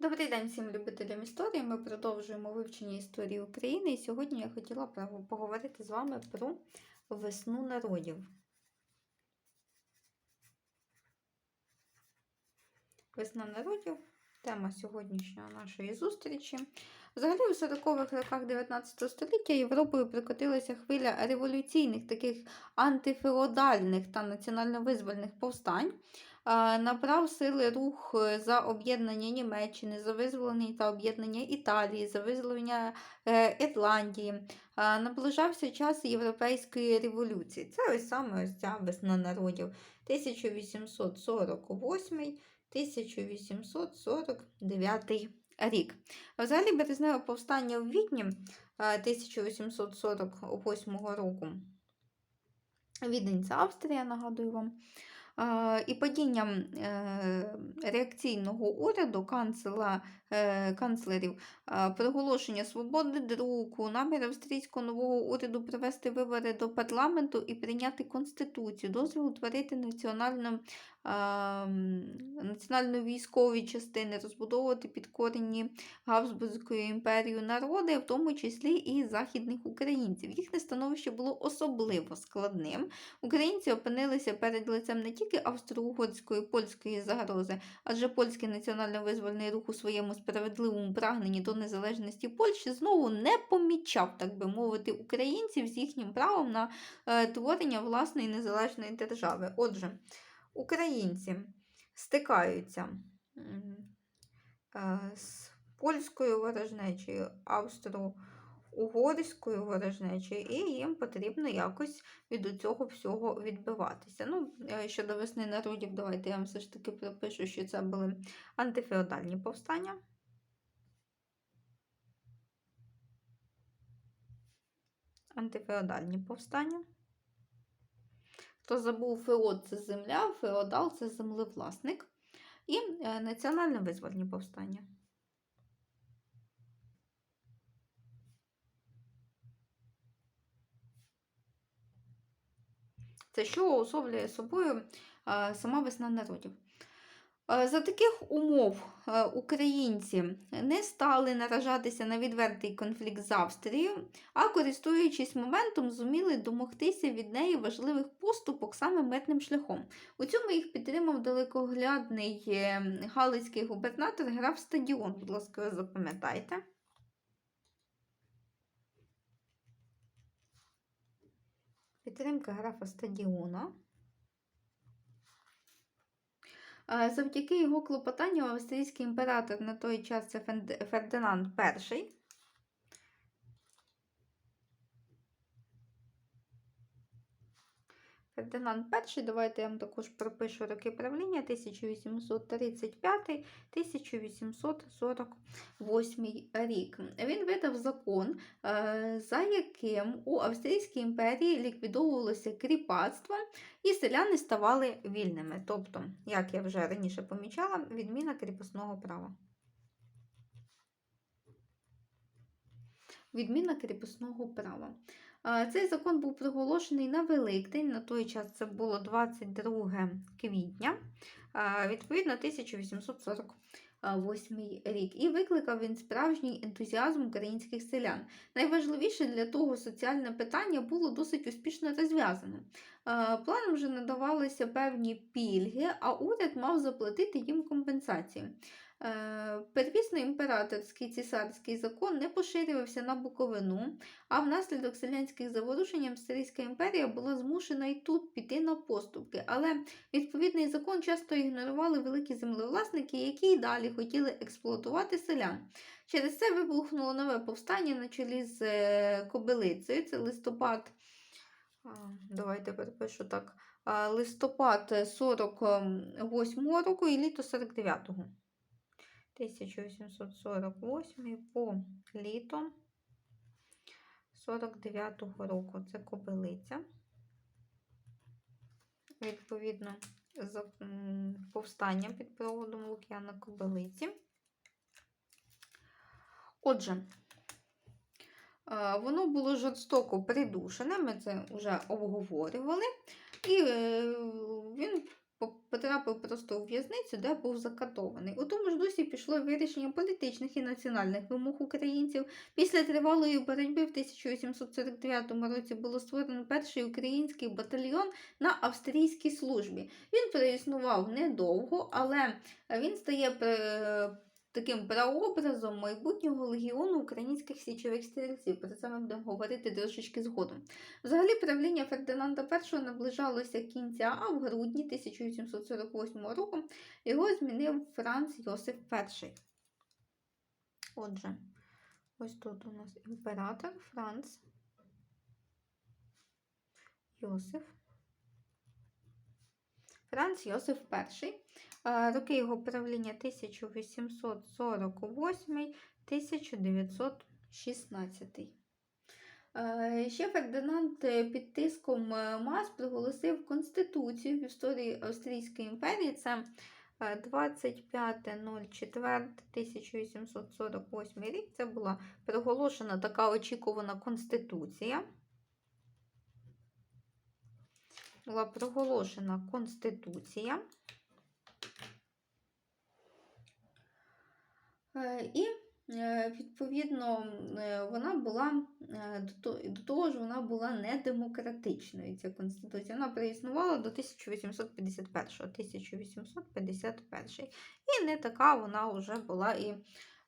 Добрий день всім любителям історії. Ми продовжуємо вивчення історії України. І сьогодні я хотіла поговорити з вами про весну народів. Весна народів тема сьогоднішньої нашої зустрічі. Взагалі, у 40-х роках 19 століття Європою прикотилася хвиля революційних, таких антифеодальних та національно-визвольних повстань. Е, Набрав сили рух е, за об'єднання Німеччини, за визволення та об'єднання Італії, за визволення е, Ірландії. Е, Наближався час Європейської революції. Це ось саме ось ця весна народів 1848 1849 рік. Взагалі березневе повстання в Відні е, 1848 року. Відень це Австрія, нагадую вам. І падінням е, реакційного уряду канцела, канцлерів, е, проголошення свободи друку, намір австрійського нового уряду провести вибори до парламенту і прийняти конституцію, дозвіл утворити національну, е, м, національно військові частини, розбудовувати підкорені Габсбурзькою імперією народи, в тому числі і західних українців. Їхнє становище було особливо складним. Українці опинилися перед лицем не тільки австро-угорської польської загрози, адже польський національно-визвольний рух у своєму справедливому прагненні до незалежності Польщі знову не помічав, так би мовити, українців з їхнім правом на е, творення власної незалежної держави. Отже, українці стикаються е, з польською ворожнечею, австро-угорською ворожнечею, і їм потрібно якось від цього всього відбиватися. Ну, е, щодо весни народів, давайте я вам все ж таки пропишу, що це були антифеодальні повстання. Антифеодальні повстання. Хто забув феод це земля, феодал це землевласник. І е, національно-визвольні повстання. Це що уособлює собою е, сама весна народів. Е, За таких умов е, українці не стали наражатися на відвертий конфлікт з Австрією, а користуючись моментом, зуміли домогтися від неї важливих поступок саме мирним шляхом. У цьому їх підтримав далекоглядний галицький губернатор граф Стадіон. Будь ласка, запам'ятайте. Підтримка графа Стадіона. Е, Завдяки його клопотанню австрійський імператор на той час це Фердинанд І. Фердинанд І, давайте я вам також пропишу роки правління 1835-1848 рік. Він видав закон, е, за яким у Австрійській імперії ліквідовувалося кріпацтво і селяни ставали вільними. Тобто, як я вже раніше помічала, відміна кріпосного права. Відміна кріпосного права. Цей закон був проголошений на Великдень. На той час це було 22 квітня, відповідно 1848 рік. І викликав він справжній ентузіазм українських селян. Найважливіше для того соціальне питання було досить успішно розв'язане. Планом вже надавалися певні пільги, а уряд мав заплатити їм компенсацію. Е, Первісно імператорський цісарський закон не поширювався на Буковину, а внаслідок селянських заворушень Австрійська імперія була змушена і тут піти на поступки. Але відповідний закон часто ігнорували великі землевласники, які й далі хотіли експлуатувати селян. Через це вибухнуло нове повстання на чолі з е, Кобилицею. Це листопад. Давайте перепишу так. Листопад 48 року і літо 49-го. 1848 по літо 49-го року. Це кобилиця. Відповідно, за м, повстання під проводом Лук'яна Кобилиці. Отже, е, воно було жорстоко придушене, ми це вже обговорювали, і е, потрапив просто у в'язницю, де був закатований. У тому ж дусі пішло вирішення політичних і національних вимог українців. Після тривалої боротьби в 1849 році було створено перший український батальйон на австрійській службі. Він проіснував недовго, але він стає пре- таким прообразом майбутнього легіону українських січових стрільців. Про це ми будемо говорити трошечки згодом. Взагалі, правління Фердинанда І наближалося кінця, а в грудні 1848 року його змінив Франц Йосиф І. Отже, ось тут у нас імператор Франц Йосиф. Франц Йосиф І. Е, Роки його правління 1848-1916. Е, Ще Фердинанд е, під тиском мас проголосив Конституцію в історії Австрійської імперії. Це е, 25.04.1848 рік. Це була проголошена така очікувана конституція. Була проголошена конституція. Е, І е, відповідно е, вона була до того ж, вона була недемократичною. Ця конституція вона проіснувала до 1851 1851 І не така вона вже була і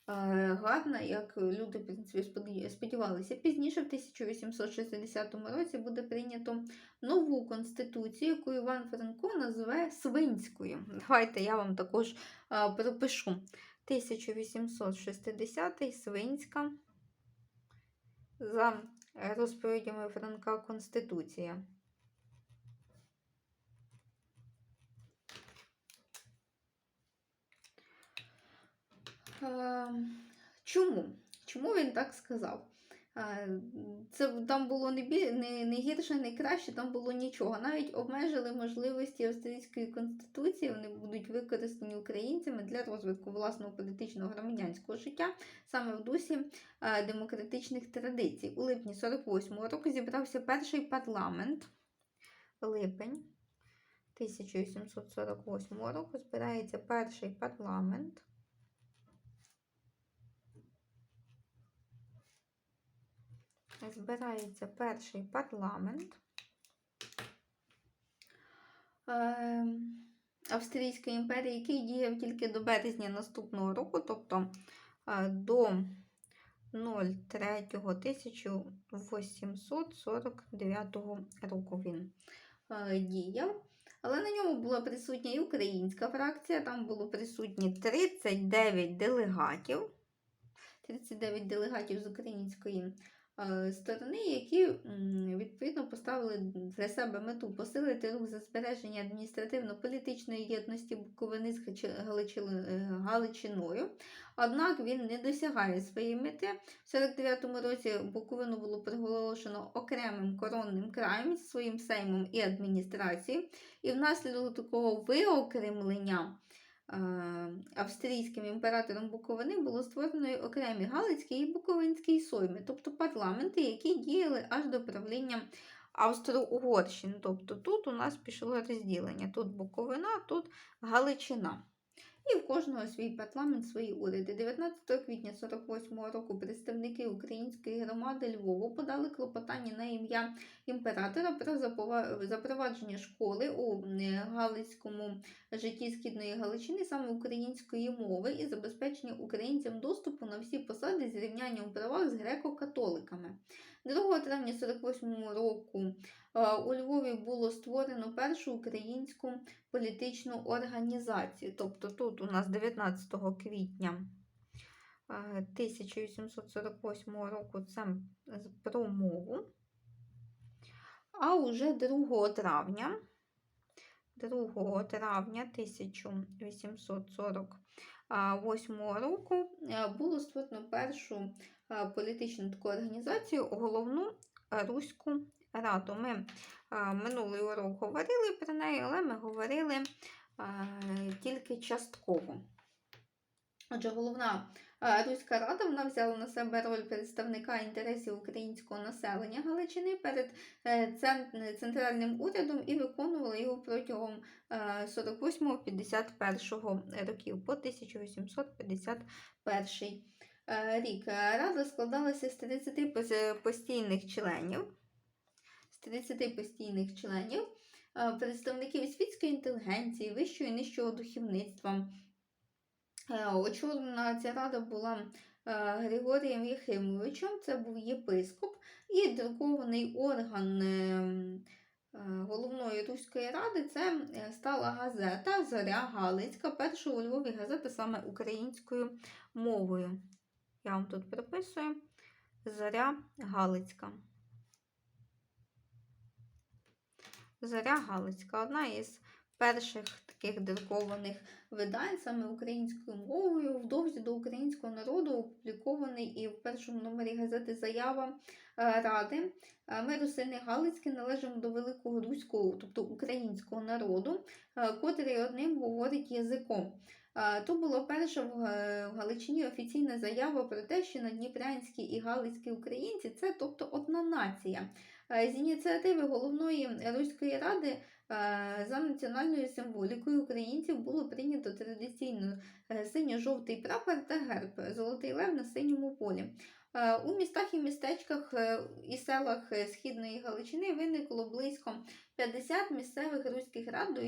гарна, як люди в принципі, сподівалися. Пізніше, в 1860 році, буде прийнято нову конституцію, яку Іван Франко називає Свинською. Давайте я вам також е, пропишу. 1860 Свинська за е, розповідями Франка Конституція. Чому? Чому він так сказав? Е, Це там було не, бі... не, не гірше, не краще, там було нічого. Навіть обмежили можливості австрійської конституції, вони будуть використані українцями для розвитку власного політичного громадянського життя саме в дусі е, демократичних традицій. У липні 48-го року зібрався перший парламент. Липень 1848 року збирається перший парламент. Збирається перший парламент е, Австрійської імперії, який діяв тільки до березня наступного року, тобто е, до 03.1849 року він е, діяв. Але на ньому була присутня і українська фракція, там було присутні 39 делегатів. 39 делегатів з української сторони, які відповідно поставили для себе мету посилити рух за збереження адміністративно-політичної єдності Буковини з е, Галичиною. Однак він не досягає своєї мети. В 49-му році Буковину було проголошено окремим коронним краєм зі своїм сеймом і адміністрацією. І внаслідок такого виокремлення е, австрійським імператором Буковини було створено окремі Галицький і Буковинський сойми, тобто парламенти, які діяли аж до правління Австро-Угорщини. Тобто тут у нас пішло розділення: тут Буковина, тут Галичина. І в кожного свій парламент, свої уряди. 19 квітня 48 року представники української громади Львову подали клопотання на ім'я імператора про запровадження школи у е, Галицькому житті Східної Галичини саме української мови і забезпечення українцям доступу на всі посади з рівняння у правах з греко-католиками. 2 травня 48 року е, у Львові було створено першу українську політичну організацію. Тобто тут у нас 19 квітня е, 1848 року це про мову. А уже 2 травня 2 травня 1848 року е, було створено першу е, політичну таку організацію, головну Руську Раду. Ми е, минулий урок говорили про неї, але ми говорили е, тільки частково. Отже, головна Е, Руська рада вона взяла на себе роль представника інтересів українського населення Галичини перед е, центральним урядом і виконувала його протягом е, 48-51 років по 1851 е, рік. Е, Рада складалася з 30 постійних членів. З 30 постійних членів, е, представників світської інтелігенції, вищого і нижчого духовництва. Е, Очолена ця рада була е, Григорієм Єхимовичем, це був єпископ, і друкований орган е, е, головної руської ради це е, стала газета Зоря Галицька, перша у Львові газета саме українською мовою. Я вам тут приписую Зоря Галицька. Зоря Галицька одна із перших таких друкованих видань саме українською мовою. Вдовзі до українського народу опублікований і в першому номері газети Заява е, Ради. Е, Ми, русини Галицькі, належимо до великого руського, тобто українського народу, е, котрий одним говорить язиком. Е, То була перша в Галичині офіційна заява про те, що надніпрянські і галицькі українці це тобто одна нація. Е, З ініціативи головної Руської ради е, за національною символікою українців було прийнято традиційно е, синьо-жовтий прапор та герб Золотий лев на синьому полі. Е, У містах і містечках е, і селах е, Східної Галичини виникло близько 50 місцевих руських рад,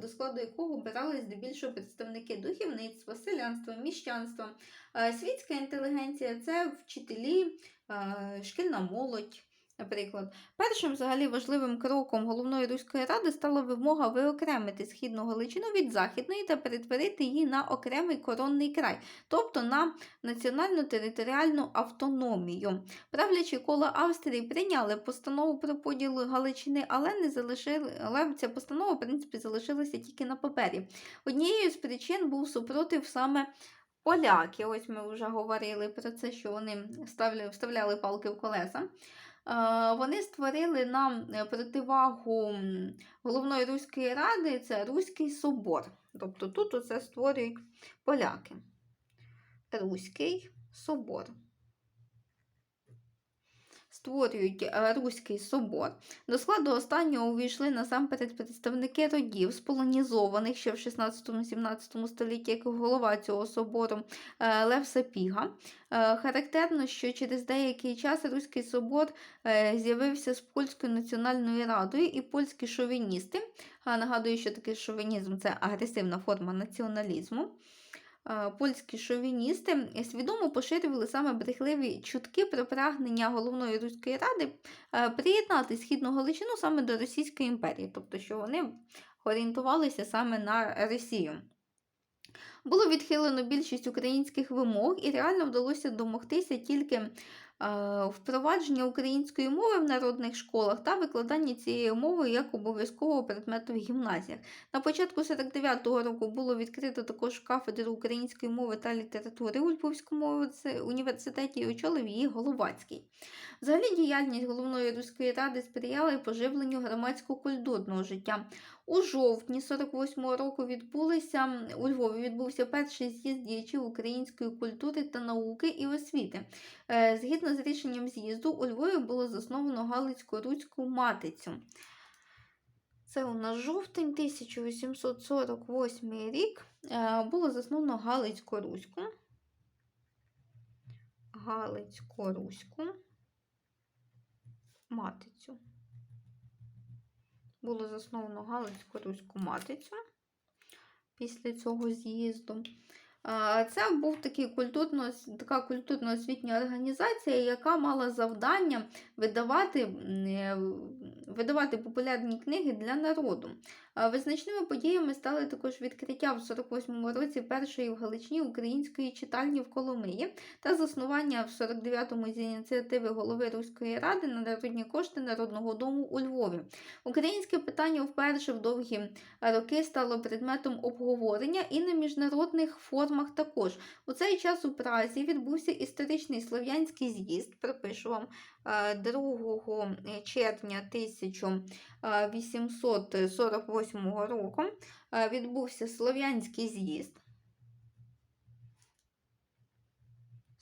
до, складу якого обирали здебільшого представники духовництва, селянства, міщанства. Світська інтелігенція це вчителі, шкільна молодь. Наприклад, першим взагалі важливим кроком головної руської ради стала вимога виокремити східну Галичину від західної та перетворити її на окремий коронний край, тобто на національну територіальну автономію. Правлячі кола Австрії прийняли постанову про поділ Галичини, але не залишили, але ця постанова, в принципі, залишилася тільки на папері. Однією з причин був супротив саме. Поляки, ось ми вже говорили про це, що вони ставляли, вставляли палки в колеса. Е, Вони створили нам е, противагу головної руської ради це Руський собор. Тобто тут оце створюють поляки. Руський собор. Створюють е, Руський собор. До складу останнього увійшли насамперед представники родів, сполонізованих ще в 16-17 столітті, як голова цього собору е, Лев Сапіга. Е, Характерно, що через деякий час Руський собор з'явився з Польською національною радою, і польські шовіністи, нагадую, що такий шовінізм це агресивна форма націоналізму. Е, Польські шовіністи свідомо поширювали саме брехливі чутки про прагнення головної руської ради е, приєднати східну Галичину саме до Російської імперії, тобто що вони орієнтувалися саме на Росію. Було відхилено більшість українських вимог, і реально вдалося домогтися тільки впровадження української мови в народних школах та викладання цієї мови як обов'язкового предмету в гімназіях. На початку 49-го року було відкрито також кафедру української мови та літератури у Львовському університеті і очолив її Головацький. Взагалі діяльність головної руської ради сприяла і поживленню громадсько-культурного життя. У жовтні 48-го року відбулися у Львові відбувся перший з'їзд діячів української культури та науки і освіти. Е, Згідно з рішенням з'їзду, у Львові було засновано Галицько-Руську матицю. Це у нас жовтень 1848 рік. Е, Було засновано Галицько-Руську. Галицько-Руську матицю. Було засновано Галицьку руську матицю після цього з'їзду. Це був такий культурно, така культурно-освітня організація, яка мала завдання видавати, е, видавати популярні книги для народу. Визначними подіями стали також відкриття в 48-му році першої в Галичині української читальні в Коломиї та заснування в 49-му з ініціативи голови Руської ради на народні кошти Народного дому у Львові. Українське питання вперше в довгі роки стало предметом обговорення і на міжнародних формах також. У цей час у Празі відбувся історичний слов'янський з'їзд, припишу вам е, 2 червня 1848 року. е, Відбувся слов'янський з'їзд.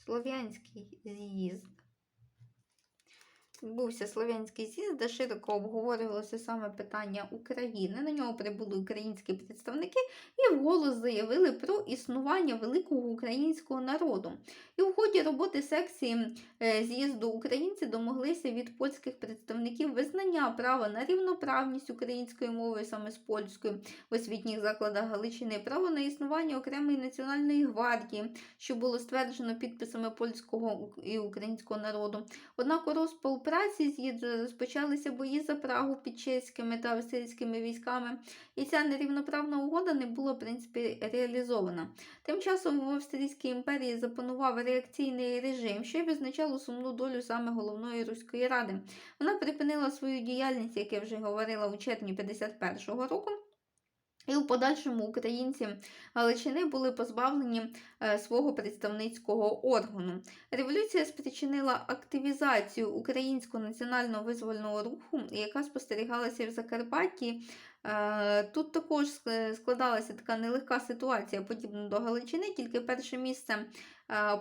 Слов'янський з'їзд. Відбувся Слов'янський з'їзд, де широко обговорювалося саме питання України. На нього прибули українські представники і вголос заявили про існування великого українського народу. І в ході роботи секції е, з'їзду українці домоглися від польських представників визнання права на рівноправність української мови саме з польською в освітніх закладах Галичини, право на існування окремої національної гвардії, що було стверджено підписами польського і українського народу. Однак у розпал з з'їзду розпочалися бої за Прагу під чеськими та австрійськими військами, і ця нерівноправна угода не була в принципі реалізована. Тим часом в Австрійській імперії запанував реакційний режим, що й визначало сумну долю саме головної руської ради. Вона припинила свою діяльність, як я вже говорила, у червні 51-го року. І у подальшому українці Галичини були позбавлені е, свого представницького органу. Революція спричинила активізацію українського національного визвольного руху, яка спостерігалася в Закарпатті. Е, Тут також складалася така нелегка ситуація, подібна до Галичини, тільки перше місце е,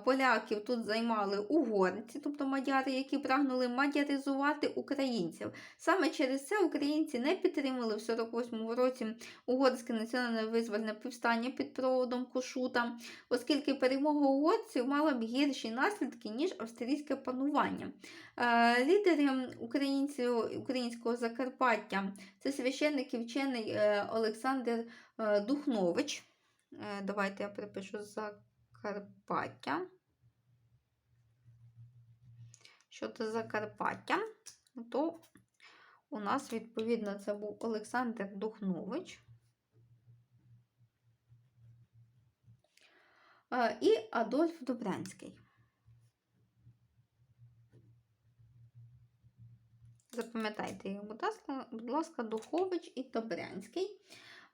поляків тут займали угорці, тобто мадяри, які прагнули мадяризувати українців. Саме через це українці не підтримали в 48-му році угорське національне визвольне повстання під проводом Кошута, оскільки перемога угорців мала б гірші наслідки, ніж австрійське панування. Е, Лідери українців, українського Закарпаття це священник і вчений е, Олександр е, Духнович. Е, Давайте я припишу Закарпаття. Щодо Закарпаття, то у нас, відповідно, це був Олександр Духнович. Е, І Адольф Добрянський. Запам'ятайте їх, будь ласка, Духович і Добрянський.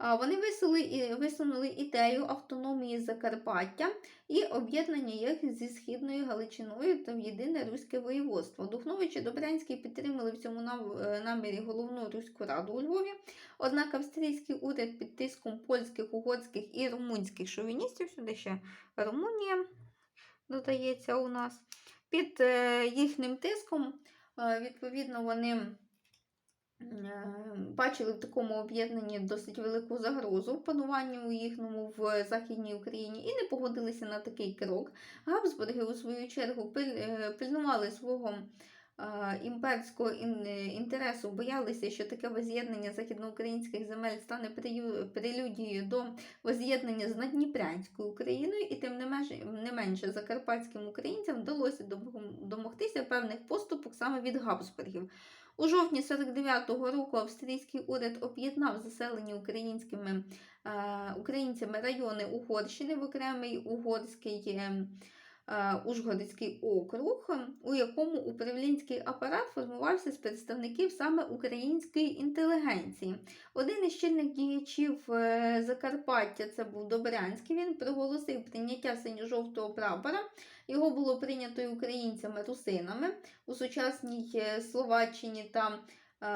Вони висунули, висунули ідею автономії Закарпаття і об'єднання їх зі Східною Галичиною та в єдине руське воєводство. Духнович і Добрянський підтримали в цьому е, намірі головну руську раду у Львові. Однак австрійський уряд під тиском польських, угорських і румунських шовіністів, сюди ще Румунія додається у нас, під е, їхнім тиском, е, відповідно, вони бачили в такому об'єднанні досить велику загрозу пануванню їхньому в Західній Україні і не погодилися на такий крок. Габсбурги, у свою чергу, е, пильнували свого е, імперського інтересу, боялися, що таке воз'єднання західноукраїнських земель стане прелюдією до воз'єднання з Надніпрянською Україною, і тим не менше, не менше закарпатським українцям вдалося домогтися певних поступок саме від Габсбургів. У жовтні 49-го року австрійський уряд об'єднав заселені українськими е, українцями райони Угорщини в окремий угорський е, е, Ужгородський округ, у якому управлінський апарат формувався з представників саме української інтелігенції. Один із чільних діячів е, Закарпаття, це був Добрянський, він проголосив прийняття синьо-жовтого прапора. Його було прийнято і українцями-русинами у сучасній е, Словаччині та е,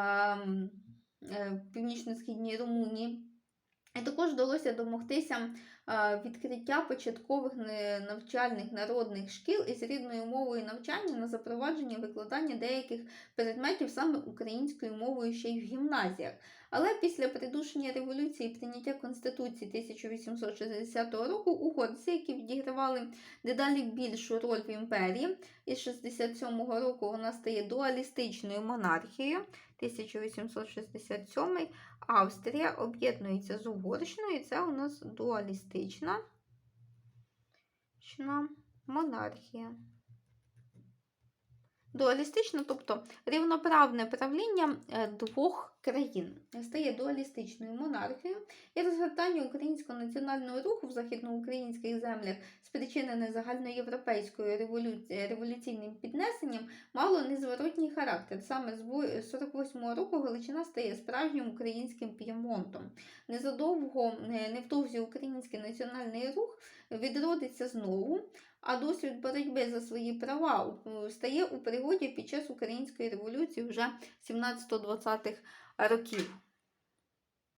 е, північно-східній Румунії. І також вдалося домогтися е, відкриття початкових навчальних народних шкіл із рідною мовою навчання на запровадження викладання деяких предметів саме українською мовою ще й в гімназіях. Але після придушення революції і прийняття Конституції 1860 року угорці, які відігравали дедалі більшу роль в імперії, із 67-го року вона стає дуалістичною монархією. 1867 Австрія об'єднується з Угорщиною, і це у нас дуалістична монархія. Дуалістична, тобто рівноправне правління е, двох країн, стає дуалістичною монархією і розгортання українського національного руху в західноукраїнських землях, спричинене загальноєвропейською революці... революційним піднесенням, мало незворотній характер. Саме з 48-го року Галичина стає справжнім українським п'ємонтом. Незадовго, е, невдовзі український національний рух відродиться знову, а досвід боротьби за свої права е, стає у пригоді під час української революції вже 17-20-х років.